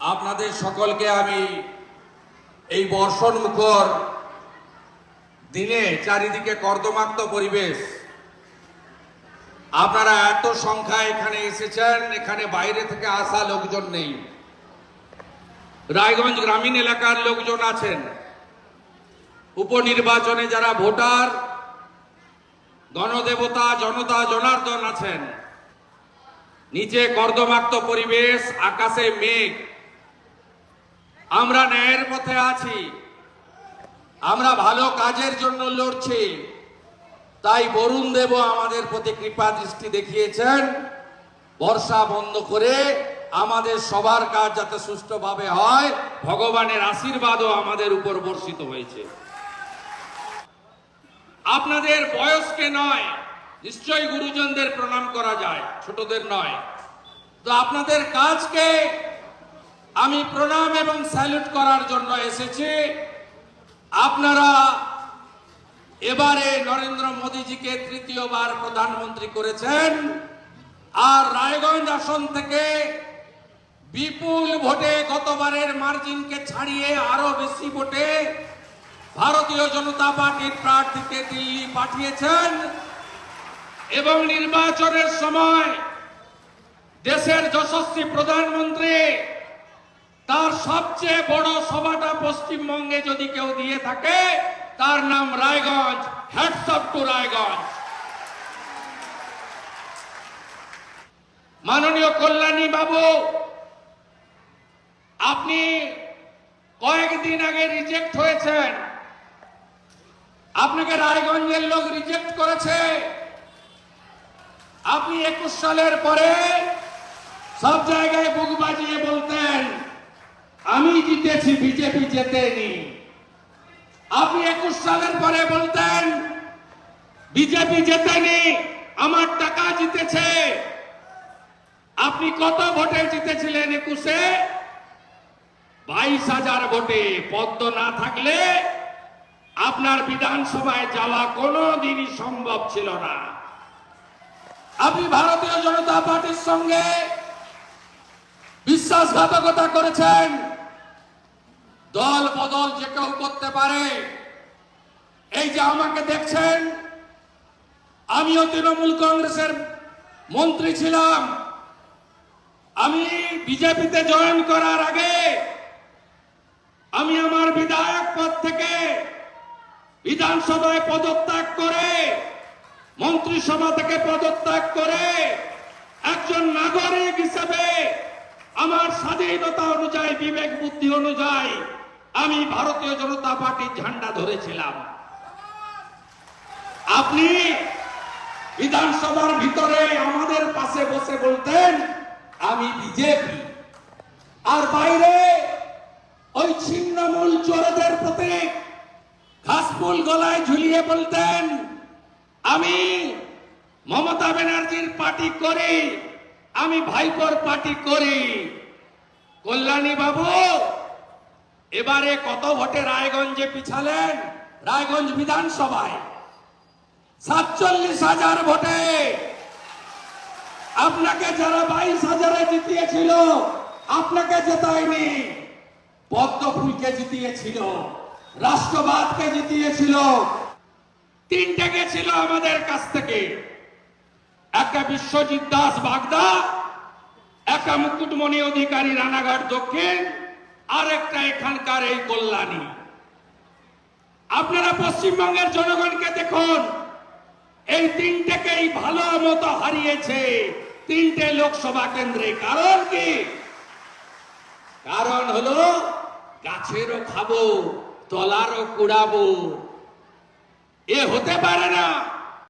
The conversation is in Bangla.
আপনাদের সকলকে আমি এই বর্ষণ মুখর দিনে চারিদিকে কর্দমাক্ত পরিবেশ। আপনারা এত সংখ্যায় এখানে এসেছেন, এখানে বাইরে থেকে আসা লোকজন নেই। রায়গঞ্জ গ্রামীণ এলাকার লোকজন আছেন। উপনির্বাচনে যারা ভোটার, গণদেবতা, জনতা, জনার্দন আছেন। নিচে কর্দমাক্ত পরিবেশ, আকাশে মেঘ। আমরা ন্যায়ের পথে আছি। আমরা ভালো কাজের জন্য লড়ছি। তাই বরুণ দেব আমাদের প্রতি কৃপা দৃষ্টি দেখিয়েছেন। বর্ষা বন্ধ করে আমাদের সবার কাজ যাতে সুষ্ঠুভাবে হয়, ভগবানের আশীর্বাদও আমাদের উপর বর্ষিত হয়েছে। আপনাদের বয়সকে নয়, নিশ্চয়ই গুরুজনদের প্রণাম করা যায়, ছোটদের নয়। তো আপনাদের কাজকে আমি প্রণাম এবং স্যালুট করার জন্য এসেছি। আপনারা এবারে নরেন্দ্র মোদীজিকে তৃতীয়বার প্রধানমন্ত্রী করেছেন আর রায়গঞ্জ আসন থেকে বিপুল ভোটে গতবারের মার্জিনকে ছাড়িয়ে আরও বেশি ভোটে ভারতীয় জনতা পার্টির প্রার্থীকে দিল্লি পাঠিয়েছেন এবং নির্বাচনের সময় দেশের যশস্বী প্রধানমন্ত্রী তার সবচেয়ে বড় সভাটা পশ্চিমবঙ্গে যদি কেউ দিয়ে থাকে, তার নাম রায়গঞ্জ হ্যাটসঅপ টু রায়গঞ্জ। মাননীয় কল্যাণী বাবু আপনি কয়েকদিন আগে রিজেক্ট হয়েছেন। আপনাকে রায়গঞ্জের লোক রিজেক্ট করেছে। আপনি একুশ সালের পরে সব জায়গায় বুক বাজিয়ে বলতেন আমি জিতেছি, বিজেপি জেতেনি। আপনি একুশ সালের পরে বলতেন, বিজেপি জেতেনি, আমার টাকা জিতেছে। আপনি কত ভোটে জিতেছিলেন একুশে? বাইশ হাজার ভোটে, পদ্ম না থাকলে আপনার বিধানসভায় যাওয়া কোনো দিনই সম্ভব ছিল না। আপনি ভারতীয় জনতা পার্টির সঙ্গে বিশ্বাসঘাতকতা করেছেন। দল বদল যে কেউ করতে পারে। এই যে আমাকে দেখছেন, আমিও তৃণমূল কংগ্রেসের মন্ত্রী ছিলাম। আমি বিজেপিতে জয়েন করার আগে আমি আমার বিধায়ক পদ থেকে বিধানসভায় পদত্যাগ করে, মন্ত্রিসভা থেকে পদত্যাগ করে একজন নাগরিক হিসেবে আমার স্বাধীনতা অনুযায়ী, বিবেক বুদ্ধি অনুযায়ী আমি ভারতীয় জনতা পার্টির ঝান্ডা ধরেছিলাম। আপনি বিধানসভার ভিতরে আমাদের পাশে বসে বলতেন, আমি বিজেপি। আর বাইরে ওই ছিন্নমূল চোরদের প্রতীক, ঘাসফুল গলায় ঝুলিয়ে বলতেন, আমি মমতা ব্যানার্জির পার্টি করি। আমি ভাইপোর পার্টি করি। কল্যাণী বাবু, এবারে কত ভোটে রায়গঞ্জে পিছালেন? রায়গঞ্জ বিধানসভায়। সাতচল্লিশ হাজার ভোটে। আপনাকে যারা বাইশ হাজারে জিতিয়েছিল, আপনাকে জেতায়নি। পদ্ম ফুলকে জিতিয়েছিল, রাষ্ট্রবাদকে জিতিয়েছিল। তিনটে গেছিল আমাদের কাছ থেকে। একটা বিশ্বজিৎ দাস বাগদা একটা মুকুটমণি অধিকারী রানাঘাট দক্ষিণ, আর একটা এখানকার এই কল্যাণী। আপনারা পশ্চিমবঙ্গের জনগণকে দেখুন, এই তিনটেকেই ভালো মতো হারিয়েছে তিনটে লোকসভা কেন্দ্রে। কারণ কি? কারণ হলো গাছেরও খাব, তলারও কুড়াবো। এ হতে পারে না।